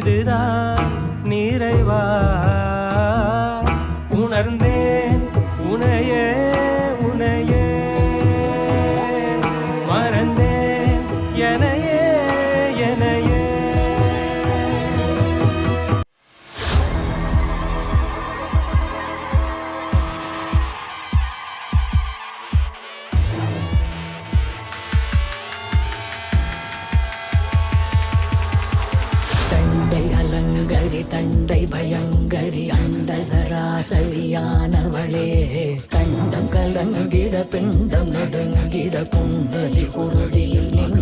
இதுதான் நிறைவா உணர்ந்தேன் அலங்கரி தண்டை பயங்கரி அண்ட சராசரியானவளே கண்டம் கலங்கிட பிண்டம் நடுங்கிட குண்டலி உறுதியில் நின்றவளே